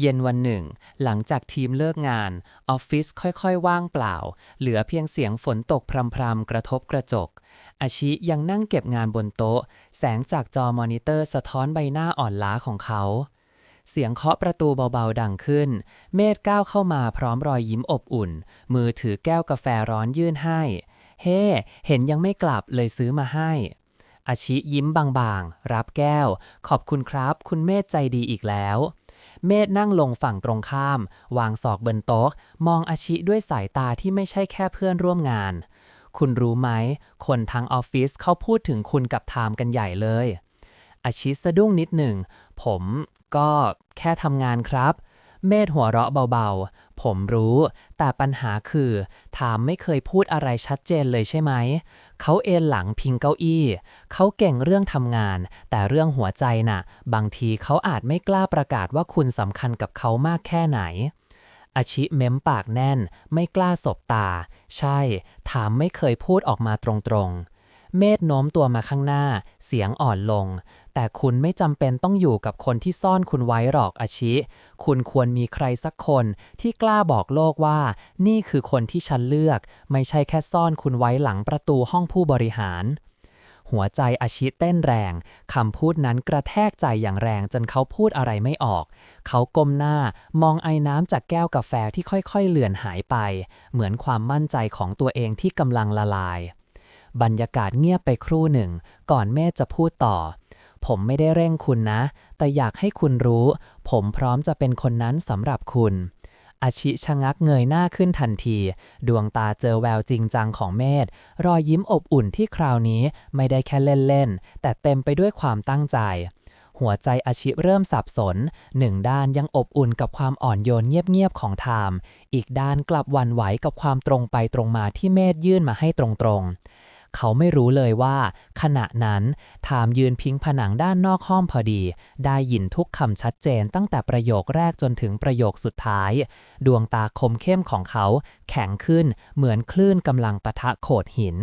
เย็นวันหนึ่ง หลังจากทีมเลิกงาน ออฟฟิศค่อยๆ ว่างเปล่า เหลือเพียงเสียงฝนตกพรำๆ กระทบกระจก อาชิยังนั่งเก็บงานบนโต๊ะ แสงจากจอมอนิเตอร์สะท้อนใบหน้าอ่อนล้าของเขา เสียงเคาะประตูเบาๆ ดังขึ้น เมธก้าวเข้ามาพร้อมรอยยิ้มอบอุ่น มือถือแก้วกาแฟร้อนยื่นให้ เฮ้เห็นยังไม่กลับเลยซื้อมาให้อาชิยิ้มบางๆ รับแก้ว ขอบคุณครับ คุณเมธใจดีอีกแล้ว เมธนั่งลงฝั่งตรงข้าม วางศอกบนโต๊ะ มองอาชิด้วยสายตาที่ไม่ใช่แค่เพื่อนร่วมงาน คุณรู้ไหม คนทางออฟฟิศเขาพูดถึงคุณกับไทม์กันใหญ่เลย อาชิสะดุ้งนิดหนึ่ง ผมก็แค่ทำงานครับ เมธหัวเราะเบาๆ ผมรู้ แต่ปัญหาคือ ถามไม่เคยพูดอะไรชัดเจนเลยใช่ไหม เขาเอนหลังพิงเก้าอี้ เขาเก่งเรื่องทำงาน แต่เรื่องหัวใจน่ะ บางทีเขาอาจไม่กล้าประกาศว่าคุณสำคัญกับเขามากแค่ไหนอาชิเม้มปากแน่น ไม่กล้าสบตา ใช่ ถามไม่เคยพูดออกมาตรงๆ เมธโน้มตัวมาข้างหน้า เสียงอ่อนลง แต่คุณไม่จำเป็นต้องอยู่กับคนที่ซ่อนคุณไว้หรอกอาชิ คุณควรมีใครสักคนที่กล้าบอกโลกว่า นี่คือคนที่ฉันเลือก ไม่ใช่แค่ซ่อนคุณไว้หลังประตูห้องผู้บริหาร หัวใจอาชิเต้นแรงคำพูดนั้นกระแทกใจอย่างแรงจนเขาพูดอะไรไม่ออก เขาก้มหน้ามองไอ้น้ำจากแก้วกาแฟที่ค่อยๆเลือนหายไป เหมือนความมั่นใจของตัวเองที่กำลังละลาย บรรยากาศเงียบไปครู่หนึ่ง ก่อนเมธจะพูดต่อ ผมไม่ได้เร่งคุณนะ แต่อยากให้คุณรู้ ผมพร้อมจะเป็นคนนั้นสำหรับคุณอาชิชะงักเงยหน้าขึ้นทันที ดวงตาเจอแววจริงจังของเมธรอยยิ้มอบอุ่นที่คราวนี้ไม่ได้แค่เล่นๆ แต่เต็มไปด้วยความตั้งใจ หัวใจอาชิเริ่มสับสน หนึ่งด้านยังอบอุ่นกับความอ่อนโยนเงียบๆของไทม์อีกด้านกลับวันไหวกับความตรงไปตรงมาที่เมธยื่นมาให้ตรงๆ เขาไม่รู้เลยว่า ขณะนั้นถามยืนพิงผนังด้านนอกห้องพอดี ได้ยินทุกคำชัดเจนตั้งแต่ประโยคแรกจนถึงประโยคสุดท้าย ดวงตาคมเข้มของเขา แข็งขึ้นเหมือนคลื่นกำลังปะทะโขดหิน